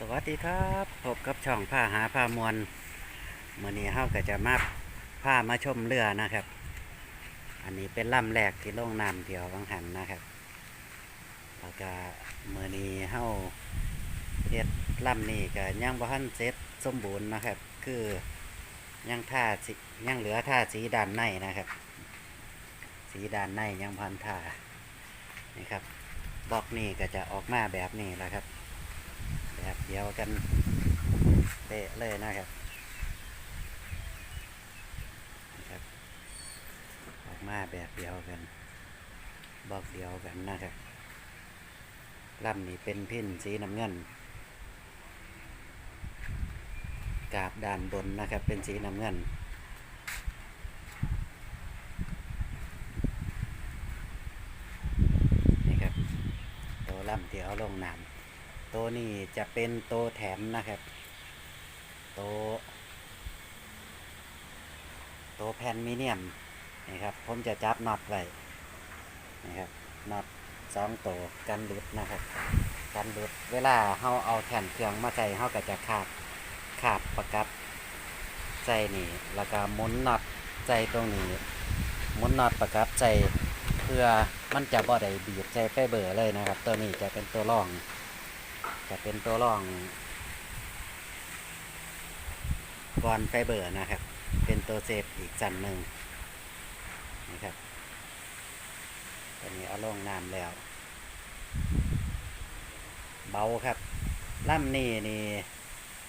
สวัสดีครับพบกับช่องผ้าหาผ้ามวลมื่อนี้เฮาก็จะมาผ้ามาชมเรือนะครับ อันนี้เป็นลำแรกที่ลงน้ำเดียววังหันนะครับแล้วก็มื่อนี้เฮาเฮ็ดลำนี้ก็ยังบ่ทันเสร็จสมบูรณ์นะครับ คือยังท่าสียังเหลือท่าสีด้านในนะครับ สีด้านในยังพันท่านี่ครับบล็อกนี่ก็จะออกมาแบบนี้แหละครับ แบบเดียวกันเปะเลยนะครับนะครับ ออกมาแบบเดียวกันบอกเดียวกันนะครับลำนี้เป็นพิ้นสีน้ำเงินกาบด้านบนนะครับ เป็นสีน้ำเงินนี่ครับตัวลำที่เอาลงน้ำ ตัวนี้จะเป็นตัวแถมนะครับ ตัวตัวแผ่นมีเนียมนี่ครับ ผมจะจับน็อตไว้นะครับน็อตสองตัวกันหลุดนะครับ กันหลุดเวลาเราเอาแผ่นเครื่องมาใส่เราก็จะขาดขาดประกับใจนี่แล้วก็หมุนน็อตใจตรงนี้หมุนน็อตประกับใจเพื่อมันจะบ่ได้บีบใจไฟเบอร์เลยนะครับ ตัวนี้จะเป็นตัวรอง จะเป็นตัวรองกอนไฟเบอร์นะครับ เป็นตัวเซฟอีกจันหนึ่งนะครับตอนนี้เอาลงน้ำแล้ว เบาครับล่ำนี่นี่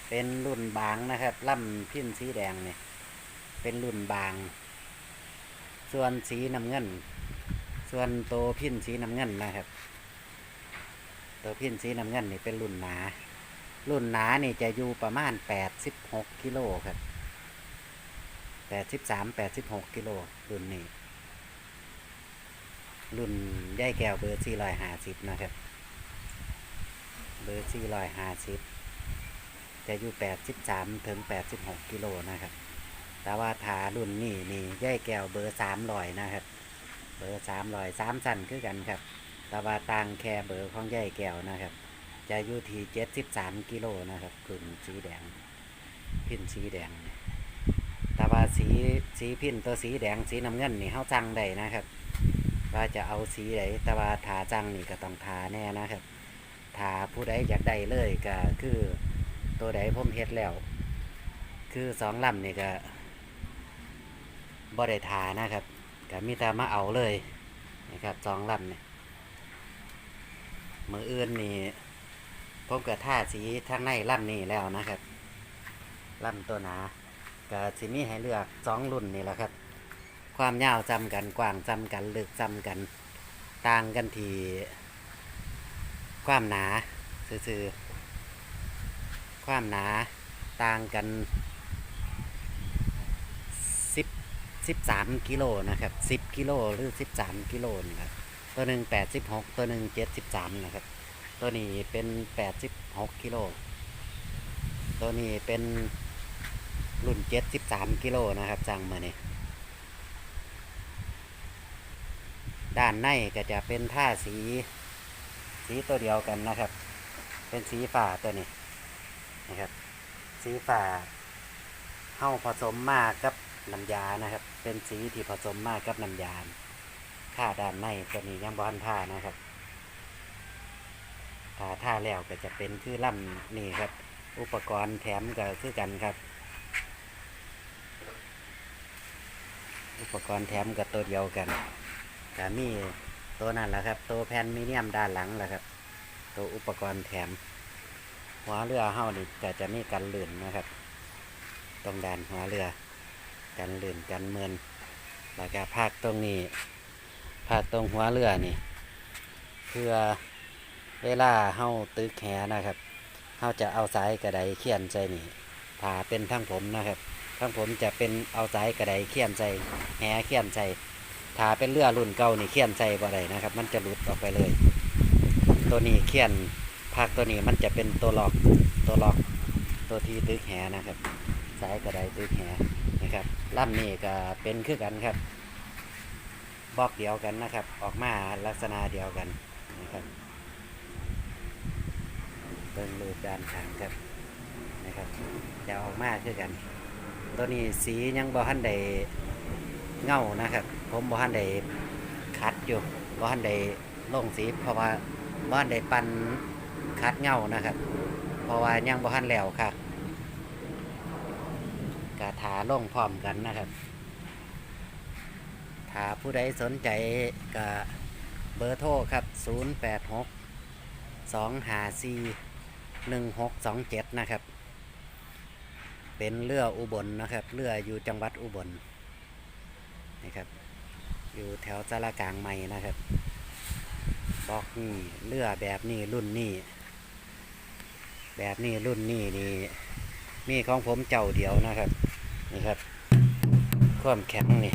เป็นรุ่นบางนะครับล่ำพิ้นสีแดงเนี่ยเป็นรุ่นบาง ส่วนสีน้ำเงิน ส่วนตัวพิ้นสีน้ำเงินนะครับ ตัวพินสีน้ำเงินนี่เป็นรุ่นหนา รุ่นหนานี่จะอยู่ประมาณ 86กิโลครับ83 86กิโลรุ่นนี้ รุ่นย่ายแก้วเบอร์450นะครับ เบอร์450 จะอยู่ 83ถึง86กิโลนะครับ แต่ว่าถารุ่นนี้นี่ย่ายแก้วเบอร์300นะครับ เบอร์300 3สั้นคือกันครับ แต่ว่าต่างแค่เบอร์ของใหญ่แก้วนะครับ จะอยู่ที่เจ็ดสิบสามกิโลนะครับกลุ่มสีแดง พินสีแดง แต่ว่าสีสีพินตัวสีแดงสีน้ำเงินนี่เขาจังได้นะครับ ว่าจะเอาสีไหนแต่ว่าทาจังนี่ก็ต้องทาแน่นะครับทาผู้ใดอยากได้เลยก็คือตัวใดผมเฮ็ดแล้ว คือสองลำนี่ก็บ่ได้ทานะครับก็มีแต่มาเอาเลยนะครับสองลำเนี่ย มืออื่นนี่ผมก็ท่าสีทางในล่ำนี่แล้วนะครับล่ำตัวหนาก็สิมีให้เลือกสองรุ่นนี่แหละครับ ความยาวจำกันกว้างจำกันลึกจำกัน ต่างกันที่ความหนาซื่อๆความหนาต่างกันสิบสิบสามกิโลนะครับสิบกิโลหรือสิบสามกิโลนี่ครับ ตัวหนึ่งแปดสิบหกตัวหนึ่งเจ็ดสิบสามนะครับ ตัวนี้เป็นแปดสิบหกกิโล ตัวนี้เป็นรุ่นเจ็ดสิบสามกิโลนะครับจังมาเนี่ยด้านในก็จะเป็นท่าสีสีตัวเดียวกันนะครับ เป็นสีฝ่าตัวนี้นะครับ สีฝ่าเข้าผสมมากกับน้ำยานะครับ เป็นสีที่ผสมมากกับน้ำยา ท่าด้านในตัวนี้ยังบอนท่านะครับท่าท่าแล้วก็จะเป็นคือล่ำนี่ครับ อุปกรณ์แถมก็คือกันครับ อุปกรณ์แถมกับตัวเดียวกันก็มีตัวนั่นแหละครับ ตัวแผ่นมีเนียมด้านหลังแหละครับ ตัวอุปกรณ์แถม หัวเรือเฮานี่ก็จะมีกันลื่นนะครับ ตรงด้านหัวเรือ กันลื่นกันเมือนแล้วก็ภาคตรงนี้ ภาคตรงหัวเรือนี่ เพื่อเวลาเฮาตึกแหนะครับเฮาจะเอาสายกระไดเขียนใจนี่ถ้าเป็นทั้งผมนะครับทั้งผมจะเป็นเอาสายกระไดเขียนใจแหเขียนใจถ้าเป็นเรือรุ่นเก่านี่เขียนใจบ่ได้นะครับ มันจะหลุดออกไปเลย ตัวนี้เขียนภาคตัวนี้มันจะเป็นตัวหลอกตัวหลอกตัวที่ตึกแหนะครับ สายกระไดตึกแหนะครับลำนี้ก็เป็นคือกันครับ บล็อกเดียวกันนะครับ ออกมาลักษณะเดียวกันนะครับตบิ่งรูปด้านข้างครับนะครับจะออกมาคือกัน ตัวนี้สียังบ่ทันได้เงานะครับ ผมบ่ทันได้คัดอยู่บ่ทันได้ลงสีเพราะว่าบ่ทันได้ปั่นคัดเงานะครับ เพราะว่ายังบ่ทันแล้วครับกะถาลงพร้อมกันนะครับาผู้ใดสนใจก็เบอร์โทรครับ 086 254 1627 นะครับ เป็นเรืออุบลนะครับ เรืออยู่จังหวัดอุบลนะครับ อยู่แถวสารกลางใหม่นะครับบอกนี่เรือแบบนี้รุ่นนี้ แบบนี้รุ่นนี้นี่มีของผมเจ้าเดียวนะครับ นี่ครับ ความแข็งนี่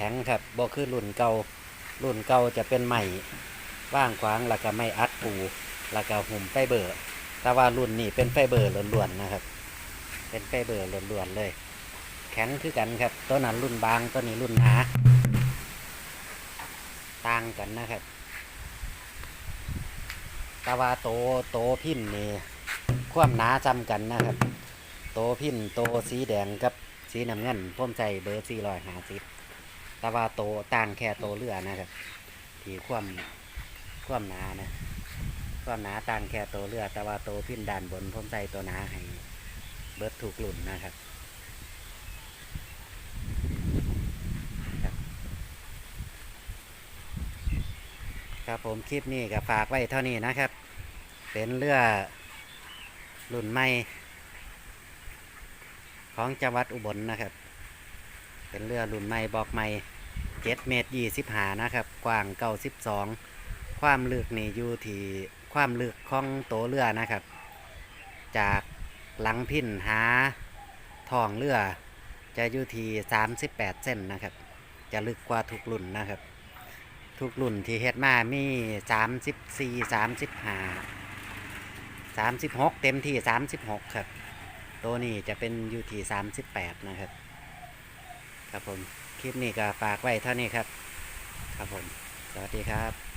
แข็งครับบ่คือรุ่นเก่ารุ่นเก่าจะเป็นใหม่ว่างขวางแล้วก็ไม่อัดปูแล้วก็หุ่มไฟเบอร์แต่ว่ารุ่นนี้เป็นไฟเบอร์ล้วนๆนะครับ เป็นไฟเบอร์ล้วนๆเลย แข็งคือกันครับตัวนั้นรุ่นบางตัวนี้รุ่นหนาต่างกันนะครับแต่ว่าโตโตพินนี่ความหนาจำกันนะครับ โตพินโตสีแดงกับสีน้ำเงินพ่มใจเบอร์สี่ร้อยห้าสิบ แต่ว่าโตต่างแค่โตเรือนะครับที่ความความหนานะความหนาต่างแค่โตเรือ แต่ว่าโตพินด้านบนพ่มใจตัวหนาให้เบิร์ดถูกหลุ่นนะครับครับผมคลิปนี้ก็ฝากไว้เท่านี้นะครับ เป็นเรือรุ่นใหม่ ของจังหวัดอุบลนะครับ เป็นเรือรุ่นใหม่บอกใหม่เจ็ดเมตรยี่สิบหานะครับ กว้างเก้าสิบสองความลึกนี่อยู่ที่ความลึกของโตเรือนะครับ จากหลังพินหาทองเรือ จะอยู่ที่สามสิบแปดเส้นนะครับ จะลึกกว่าทุกรุ่นนะครับ ทุกรุ่นที่เฮ็ดมามีสามสิบสี่สามสิบห้าสามสิบหกเต็มที่สามสิบหกครับ ตัวนี้จะเป็นอยู่ที่สามสิบแปดนะครับ ครับผม คลิปนี้ก็ฝากไว้เท่านี้ครับ ครับผม สวัสดีครับ